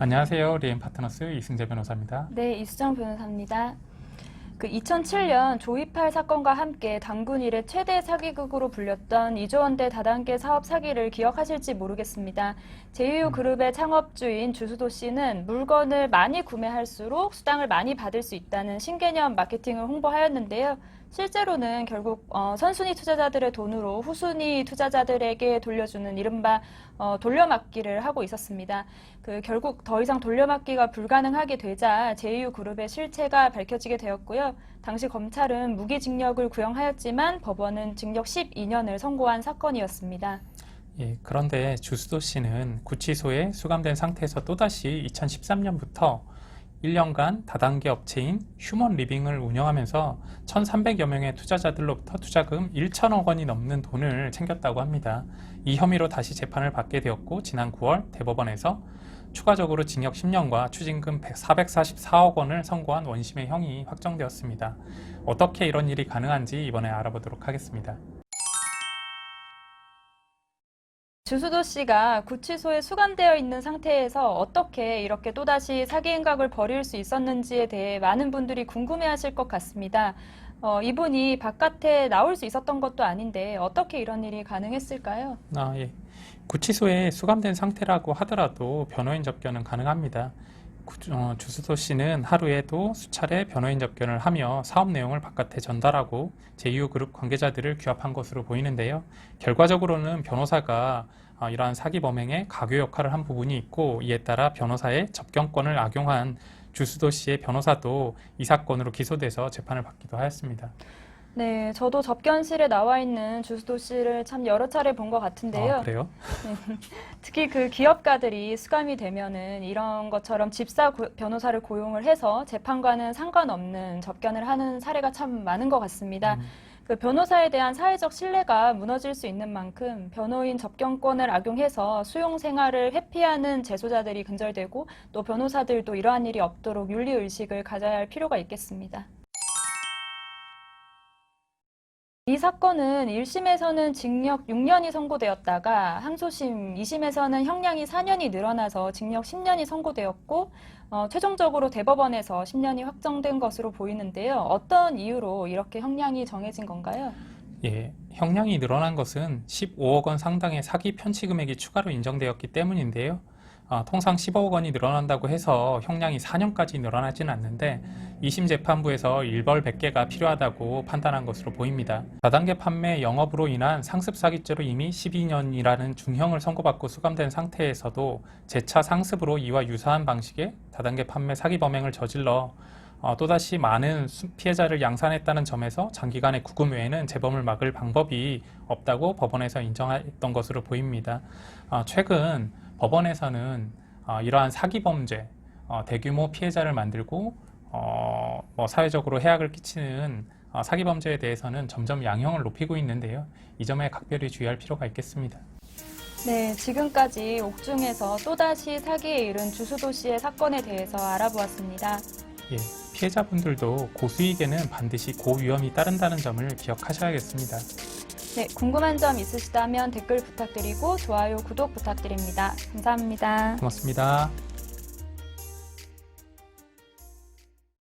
안녕하세요. 리엠 파트너스 이승재 변호사입니다. 네, 이수정 변호사입니다. 그 2007년 조이팔 사건과 함께 당군 일의 최대 사기극으로 불렸던 이조원대 다단계 사업 사기를 기억하실지 모르겠습니다. 제이유 그룹의 창업주인 주수도 씨는 물건을 많이 구매할수록 수당을 많이 받을 수 있다는 신개념 마케팅을 홍보하였는데요. 실제로는 결국 어, 선순위 투자자들의 돈으로 후순위 투자자들에게 돌려주는 이른바 어, 돌려막기를 하고 있었습니다. 그 결국 더 이상 돌려막기가 불가능하게 되자 제이유 그룹의 실체가 밝혀지게 되었고요. 당시 검찰은 무기징역을 구형하였지만 법원은 징역 12년을 선고한 사건이었습니다. 예, 그런데 주수도 씨는 구치소에 수감된 상태에서 또다시 2013년부터 1년간 다단계 업체인 휴먼 리빙을 운영하면서 1,300여 명의 투자자들로부터 투자금 1천억 원이 넘는 돈을 챙겼다고 합니다. 이 혐의로 다시 재판을 받게 되었고 지난 9월 대법원에서 추가적으로 징역 10년과 추징금 444억 원을 선고한 원심의 형이 확정되었습니다. 어떻게 이런 일이 가능한지 이번에 알아보도록 하겠습니다. 주수도 씨가 구치소에 수감되어 있는 상태에서 어떻게 이렇게 또다시 사기 행각을 벌일 수 있었는지에 대해 많은 분들이 궁금해하실 것 같습니다. 어, 이분이 바깥에 나올 수 있었던 것도 아닌데 어떻게 이런 일이 가능했을까요? 아, 예. 구치소에 수감된 상태라고 하더라도 변호인 접견은 가능합니다. 구- 어, 주수도 씨는 하루에도 수차례 변호인 접견을 하며 사업 내용을 바깥에 전달하고 제2그룹 관계자들을 규합한 것으로 보이는데요. 결과적으로는 변호사가 어, 이러한 사기 범행에 가교 역할을 한 부분이 있고 이에 따라 변호사의 접견권을 악용한 주수도 씨의 변호사도 이 사건으로 기소돼서 재판을 받기도 하였습니다. 네, 저도 접견실에 나와 있는 주수도 씨를 참 여러 차례 본 것 같은데요. 아, 그래요? 특히 그 기업가들이 수감이 되면은 이런 것처럼 집사 고- 변호사를 고용을 해서 재판과는 상관없는 접견을 하는 사례가 참 많은 것 같습니다. 음. 그 변호사에 대한 사회적 신뢰가 무너질 수 있는 만큼 변호인 접견권을 악용해서 수용 생활을 회피하는 재소자들이 근절되고 또 변호사들도 이러한 일이 없도록 윤리 의식을 가져야 할 필요가 있겠습니다. 이 사건은 1심에서는 징역 6년이 선고되었다가 항소심 2심에서는 형량이 4년이 늘어나서 징역 10년이 선고되었고 어, 최종적으로 대법원에서 10년이 확정된 것으로 보이는데요. 어떤 이유로 이렇게 형량이 정해진 건가요? 예, 형량이 늘어난 것은 15억 원 상당의 사기 편취 금액이 추가로 인정되었기 때문인데요. 아, 통상 15억 원이 늘어난다고 해서 형량이 4년까지 늘어나진 않는데 2심 재판부에서 일벌 100개가 필요하다고 판단한 것으로 보입니다. 다단계 판매 영업으로 인한 상습 사기죄로 이미 12년이라는 중형을 선고받고 수감된 상태에서도 재차 상습으로 이와 유사한 방식의 다단계 판매 사기 범행을 저질러 어, 또다시 많은 수- 피해자를 양산했다는 점에서 장기간의 구금 외에는 재범을 막을 방법이 없다고 법원에서 인정했던 것으로 보입니다. 어, 최근 법원에서는 어, 이러한 사기 범죄, 어, 대규모 피해자를 만들고 어, 뭐 사회적으로 해악을 끼치는 어, 사기 범죄에 대해서는 점점 양형을 높이고 있는데요. 이 점에 각별히 주의할 필요가 있겠습니다. 네, 지금까지 옥중에서 또다시 사기에 이른 주수도 씨의 사건에 대해서 알아보았습니다. 예, 피해자분들도 고수익에는 반드시 고위험이 따른다는 점을 기억하셔야겠습니다. 네, 궁금한 점 있으시다면 댓글 부탁드리고 좋아요, 구독 부탁드립니다. 감사합니다. 고맙습니다.